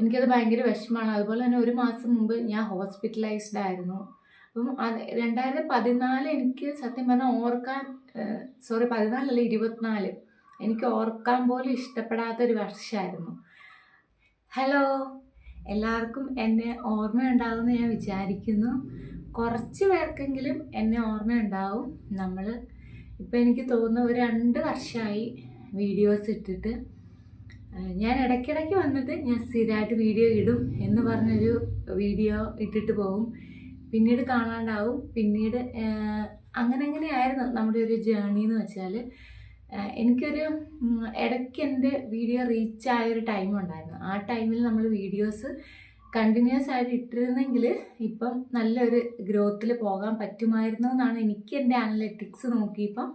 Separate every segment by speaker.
Speaker 1: എനിക്കത് ഭയങ്കര വിഷമമാണ്. അതുപോലെ തന്നെ ഒരു മാസം മുമ്പ് ഞാൻ ഹോസ്പിറ്റലൈസ്ഡ് ആയിരുന്നു. അപ്പം അത് രണ്ടായിരത്തി പതിനാല് എനിക്ക് സത്യം പറഞ്ഞാൽ ഓർക്കാൻ സോറി പതിനാലല്ല ഇരുപത്തിനാല്. എനിക്ക് ഓർക്കാൻ പോലും ഇഷ്ടപ്പെടാത്തൊരു വർഷമായിരുന്നു. ഹലോ എല്ലാവർക്കും എന്നെ ഓർമ്മയുണ്ടാവുമെന്ന് ഞാൻ വിചാരിക്കുന്നു. കുറച്ച് പേർക്കെങ്കിലും എന്നെ ഓർമ്മയുണ്ടാവും. നമ്മൾ ഇപ്പം എനിക്ക് തോന്നുന്നു ഒരു രണ്ട് വർഷമായി വീഡിയോസ് ഇട്ടിട്ട്. ഞാൻ ഇടയ്ക്കിടയ്ക്ക് വന്നിട്ട് ഞാൻ സ്ഥിരമായിട്ട് വീഡിയോ ഇടും എന്ന് പറഞ്ഞൊരു വീഡിയോ ഇട്ടിട്ട് പോകും പിന്നീട് കാണാണ്ടാവും. പിന്നീട് അങ്ങനെ അങ്ങനെയായിരുന്നു നമ്മുടെ ഒരു ജേണി എന്ന് വെച്ചാൽ എനിക്കൊരു ഇടയ്ക്ക് എന്റെ വീഡിയോ റീച്ച് ആയ ഒരു ടൈം ഉണ്ടായിരുന്നു. ആ ടൈമിൽ നമ്മൾ വീഡിയോസ് കണ്ടിന്യൂസ് ആയിട്ട് ഇട്ടിരുന്നെങ്കിൽ ഇപ്പം നല്ലൊരു ഗ്രോത്തിൽ പോകാൻ പറ്റുമായിരുന്നു എന്നാണ് എനിക്ക് എന്റെ അനലറ്റിക്സ് നോക്കിയപ്പം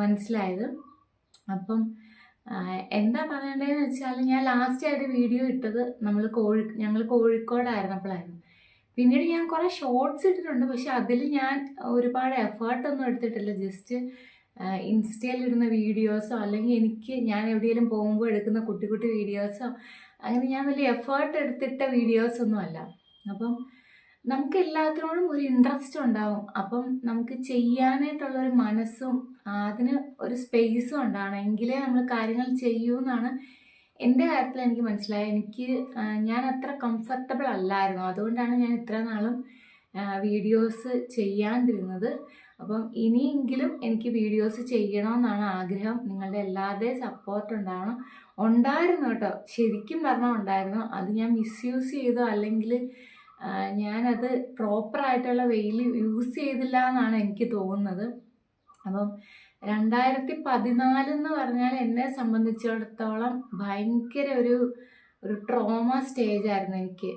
Speaker 1: മനസ്സിലായത്. അപ്പം എന്താ പറയണ്ടതെന്ന് വെച്ചാൽ ഞാൻ ലാസ്റ്റ് ആയിട്ട് വീഡിയോ ഇട്ടത് നമ്മൾ കോഴി ഞങ്ങൾ കോഴിക്കോടായിരുന്നപ്പോഴായിരുന്നു പിന്നീട് ഞാൻ കുറേ ഷോർട്സ് ഇട്ടിട്ടുണ്ട് പക്ഷെ അതിൽ ഞാൻ ഒരുപാട് എഫേർട്ടൊന്നും എടുത്തിട്ടില്ല. ജസ്റ്റ് ഇൻസ്റ്റയിലിടുന്ന വീഡിയോസോ അല്ലെങ്കിൽ എനിക്ക് ഞാൻ എവിടെയെങ്കിലും പോകുമ്പോൾ എടുക്കുന്ന കുട്ടി കുട്ടി വീഡിയോസോ അങ്ങനെ ഞാൻ വലിയ എഫേർട്ട് എടുത്തിട്ട വീഡിയോസൊന്നും അല്ല. അപ്പം നമുക്ക് എല്ലാത്തിനോടും ഒരു ഇൻട്രസ്റ്റ് ഉണ്ടാവും. അപ്പം നമുക്ക് ചെയ്യാനായിട്ടുള്ള ഒരു മനസ്സും അതിന് ഒരു സ്പേസും ഉണ്ടാവണം. എങ്കിലേ നമ്മൾ കാര്യങ്ങൾ ചെയ്യൂ എന്നാണ് എന്റെ കാര്യത്തിൽ എനിക്ക് മനസ്സിലായത്. എനിക്ക് ഞാൻ അത്ര കംഫർട്ടബിൾ അല്ലായിരുന്നു. അതുകൊണ്ടാണ് ഞാൻ ഇത്ര നാളും വീഡിയോസ് ചെയ്യാണ്ടിരുന്നത്. അപ്പം ഇനിയെങ്കിലും എനിക്ക് വീഡിയോസ് ചെയ്യണമെന്നാണ് ആഗ്രഹം. നിങ്ങളുടെ എല്ലാവരുടെയും സപ്പോർട്ട് ഉണ്ടാവണം. ഉണ്ടായിരുന്നു കേട്ടോ. ശരിക്കും പറഞ്ഞാൽ ഉണ്ടായിരുന്നു. അത് ഞാൻ മിസ്യൂസ് ചെയ്തോ അല്ലെങ്കിൽ ഞാനത് പ്രോപ്പറായിട്ടുള്ള വെയിൽ യൂസ് ചെയ്തില്ല എന്നാണ് എനിക്ക് തോന്നുന്നത്. അപ്പം രണ്ടായിരത്തി പതിനാല് എന്ന് പറഞ്ഞാൽ എന്നെ സംബന്ധിച്ചിടത്തോളം ഭയങ്കര ഒരു ഒരു ട്രോമ സ്റ്റേജ് ആയിരുന്നു എനിക്ക്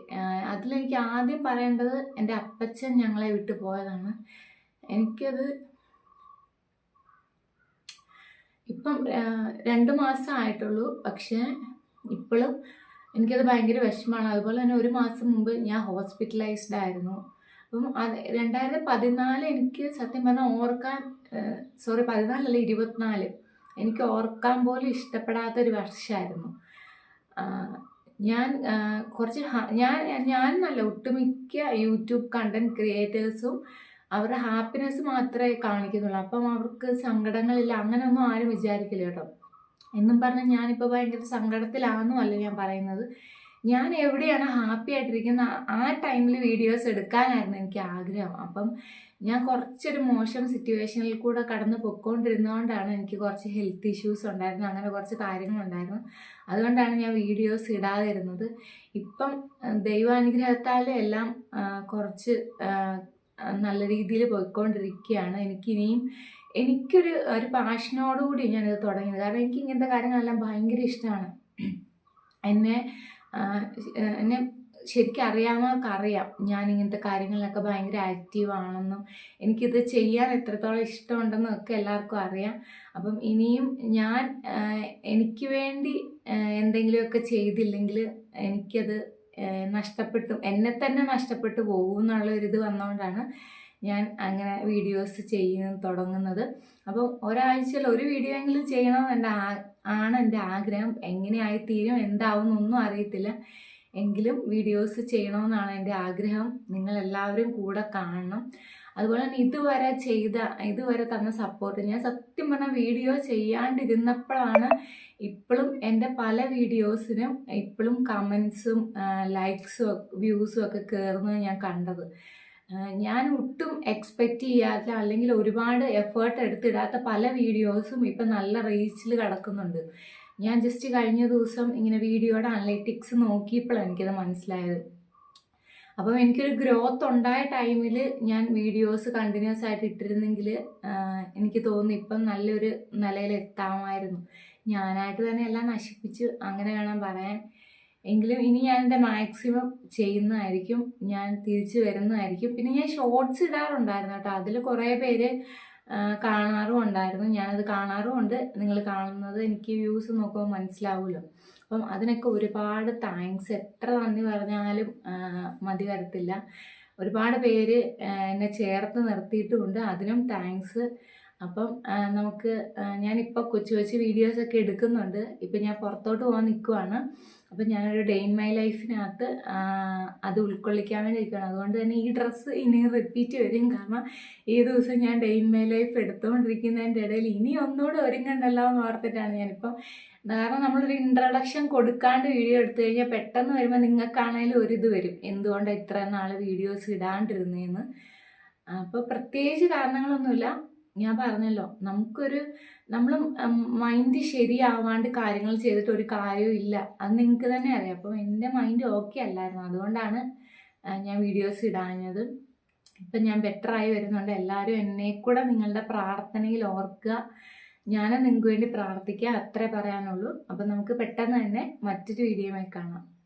Speaker 1: അതിലെനിക്ക് ആദ്യം പറയേണ്ടത് എന്റെ അപ്പച്ചൻ ഞങ്ങളെ വിട്ട് പോയതാണ്. എനിക്കത് ഇപ്പം രണ്ട് മാസം ആയിട്ടുള്ളൂ പക്ഷേ ഇപ്പോഴും എനിക്കത് ഭയങ്കര വിഷമമാണ്. അതുപോലെ തന്നെ ഒരു മാസം മുമ്പ് ഞാൻ ഹോസ്പിറ്റലൈസ്ഡ് ആയിരുന്നു. അപ്പം അത് രണ്ടായിരത്തി പതിനാല് എനിക്ക് സത്യം പറഞ്ഞാൽ ഓർക്കാൻ സോറി പതിനാലല്ല ഇരുപത്തിനാല്. എനിക്ക് ഓർക്കാൻ പോലും ഇഷ്ടപ്പെടാത്ത ഒരു വർഷമായിരുന്നു ഞാൻ കുറച്ച് ഞാൻ ഞാൻ നല്ല ഒട്ടുമിക്ക യൂട്യൂബ് കണ്ടന്റ് ക്രിയേറ്റേഴ്സും അവരുടെ ഹാപ്പിനെസ് മാത്രമേ കാണിക്കുന്നുള്ളൂ. അപ്പം അവർക്ക് സങ്കടങ്ങളില്ല അങ്ങനെയൊന്നും ആരും വിചാരിക്കില്ല കേട്ടോ. എന്നും പറഞ്ഞാൽ ഞാനിപ്പോൾ ഭയങ്കര സങ്കടത്തിലാണെന്നും അല്ല ഞാൻ പറയുന്നത്. ഞാൻ എവിടെയാണ് ഹാപ്പി ആയിട്ടിരിക്കുന്ന ആ- ടൈമിൽ വീഡിയോസ് എടുക്കാനായിരുന്നു എനിക്ക് ആഗ്രഹം. അപ്പം ഞാൻ കുറച്ചൊരു മോശം സിറ്റുവേഷനിൽ കൂടെ കടന്ന് പൊയ്ക്കൊണ്ടിരുന്നതുകൊണ്ടാണ് എനിക്ക് കുറച്ച് ഹെൽത്ത് ഇഷ്യൂസ് ഉണ്ടായിരുന്നു. അങ്ങനെ കുറച്ച് കാര്യങ്ങളുണ്ടായിരുന്നു അതുകൊണ്ടാണ് ഞാൻ വീഡിയോസ് ഇടാതിരുന്നത്. ഇപ്പം ദൈവാനുഗ്രഹത്താൽ എല്ലാം കുറച്ച് നല്ല രീതിയിൽ പോയിക്കൊണ്ടിരിക്കുകയാണ്. എനിക്കിനിയും എനിക്കൊരു ഒരു പാഷനോടുകൂടി ഞാനിത് തുടങ്ങിയത്. കാരണം എനിക്ക് ഇങ്ങനത്തെ കാര്യങ്ങളെല്ലാം ഭയങ്കര ഇഷ്ടമാണ് എന്നെ എന്നെ ശരിക്കും അറിയാവുന്നവർക്ക് അറിയാം. ഞാൻ ഇങ്ങനത്തെ കാര്യങ്ങളിലൊക്കെ ഭയങ്കര ആക്റ്റീവ് ആണെന്നും എനിക്കിത് ചെയ്യാൻ എത്രത്തോളം ഇഷ്ടമുണ്ടെന്നും ഒക്കെ എല്ലാവർക്കും അറിയാം. അപ്പം ഇനിയും ഞാൻ എനിക്ക് വേണ്ടി എന്തെങ്കിലുമൊക്കെ ചെയ്തില്ലെങ്കിൽ എനിക്കത് നഷ്ടപ്പെട്ടു എന്നെ തന്നെ നഷ്ടപ്പെട്ടു പോകും എന്നുള്ളൊരിത് വന്നുകൊണ്ടാണ് ഞാൻ അങ്ങനെ വീഡിയോസ് ചെയ്യുന്ന തുടങ്ങുന്നത്. അപ്പം ഒരാഴ്ചയിൽ ഒരു വീഡിയോ എങ്കിലും ചെയ്യണമെന്ന് ആണ് എന്റെ ആഗ്രഹം. എങ്ങനെയായിത്തീരും എന്താവും എന്നൊന്നും അറിയത്തില്ല. എങ്കിലും വീഡിയോസ് ചെയ്യണമെന്നാണ് എന്റെ ആഗ്രഹം. നിങ്ങളെല്ലാവരും കൂടെ കാണണം. അതുപോലെ തന്നെ ഇതുവരെ ചെയ്ത ഇതുവരെ തന്ന സപ്പോർട്ട് ഞാൻ സത്യം പറഞ്ഞാൽ വീഡിയോ ചെയ്യാണ്ടിരുന്നപ്പോഴാണ് ഇപ്പോഴും എന്റെ പല വീഡിയോസിനും ഇപ്പോഴും കമൻസും ലൈക്സും വ്യൂസും ഒക്കെ കയറുന്നത് ഞാൻ കണ്ടത്. ഞാൻ ഒട്ടും എക്സ്പെക്റ്റ് ചെയ്യാത്ത അല്ലെങ്കിൽ ഒരുപാട് എഫേർട്ട് എടുത്തിടാത്ത പല വീഡിയോസും ഇപ്പം നല്ല റീച്ചിൽ കിടക്കുന്നുണ്ട്. ഞാൻ ജസ്റ്റ് കഴിഞ്ഞ ദിവസം ഇങ്ങനെ വീഡിയോയുടെ അനലറ്റിക്സ് നോക്കിയപ്പോഴാണ് എനിക്കത് മനസ്സിലായത്. അപ്പം എനിക്കൊരു ഗ്രോത്ത് ഉണ്ടായ ടൈമിൽ ഞാൻ വീഡിയോസ് കണ്ടിന്യൂസ് ആയിട്ട് ഇട്ടിരുന്നെങ്കിൽ എനിക്ക് തോന്നുന്നു ഇപ്പം നല്ലൊരു നിലയിൽ എത്താമായിരുന്നു ഞാനായിട്ട് തന്നെ എല്ലാം നശിപ്പിച്ച് അങ്ങനെ വേണം പറയാൻ. എങ്കിലും ഇനി ഞാൻ എന്റെ മാക്സിമം ചെയ്യുന്നതായിരിക്കും ഞാൻ തിരിച്ചു വരുന്നതായിരിക്കും. പിന്നെ ഞാൻ ഷോർട്സ് ഇടാറുണ്ടായിരുന്നു കേട്ടോ. അതിൽ കുറേ പേര് കാണാറും ഉണ്ടായിരുന്നു. ഞാനത് കാണാറും ഉണ്ട് നിങ്ങൾ കാണുന്നത് എനിക്ക് വ്യൂസ് നോക്കുമ്പോൾ മനസ്സിലാവുമല്ലോ അപ്പം അതിനൊക്കെ ഒരുപാട് താങ്ക്സ് എത്ര നന്ദി പറഞ്ഞാലും മതി വരത്തില്ല. ഒരുപാട് പേര് എന്നെ ചേർത്ത് നിർത്തിയിട്ടുമുണ്ട്. അതിനും താങ്ക്സ് അപ്പം നമുക്ക് ഞാനിപ്പോൾ കൊച്ചു കൊച്ചു വീഡിയോസൊക്കെ എടുക്കുന്നുണ്ട്. ഇപ്പം ഞാൻ പുറത്തോട്ട് പോകാൻ നിൽക്കുവാണ് അപ്പം ഞാനൊരു ഡേ ഇൻ മൈ ലൈഫിനകത്ത് അത് ഉൾക്കൊള്ളിക്കാൻ വേണ്ടി ഇരിക്കുകയാണ് അതുകൊണ്ട് തന്നെ ഈ ഡ്രസ്സ് ഇനി റിപ്പീറ്റ് വരും. കാരണം ഈ ദിവസം ഞാൻ ഡേ ഇൻ മൈ ലൈഫ് എടുത്തുകൊണ്ടിരിക്കുന്നതിന്റെ ഇടയിൽ ഇനി ഒന്നുകൂടെ ഒരുങ്ങണ്ടല്ലോ എന്ന് ഓർത്തിട്ടാണ് ഞാനിപ്പം. കാരണം നമ്മളൊരു ഇൻട്രഡക്ഷൻ കൊടുക്കാണ്ട് വീഡിയോ എടുത്തു കഴിഞ്ഞാൽ പെട്ടെന്ന് വരുമ്പോൾ നിങ്ങൾക്കാണേലും ഒരിത് വരും. എന്തുകൊണ്ടാണ് ഇത്ര നാൾ വീഡിയോസ് ഇടാണ്ടിരുന്നതെന്ന് അപ്പോൾ പ്രത്യേകിച്ച് കാരണങ്ങളൊന്നുമില്ല. ഞാൻ പറഞ്ഞല്ലോ നമുക്കൊരു നമ്മൾ മൈൻഡ് ശരിയാവാണ്ട് കാര്യങ്ങൾ ചെയ്തിട്ട് ഒരു കാര്യവും ഇല്ല. അത് നിങ്ങൾക്ക് തന്നെ അറിയാം. അപ്പം എന്റെ മൈൻഡ് ഓക്കെ അല്ലായിരുന്നു. അതുകൊണ്ടാണ് ഞാൻ വീഡിയോസ് ഇടാഞ്ഞത്. ഇപ്പം ഞാൻ ബെറ്ററായി വരുന്നുണ്ട്. എല്ലാവരും എന്നെ കൂടെ നിങ്ങളുടെ പ്രാർത്ഥനയിൽ ഓർക്കുക. ഞാൻ നിങ്ങൾക്ക് വേണ്ടി പ്രാർത്ഥിക്കുക അത്രേ പറയാനുള്ളൂ. അപ്പം നമുക്ക് പെട്ടെന്ന് തന്നെ മറ്റൊരു വീഡിയോയുമായി കാണാം.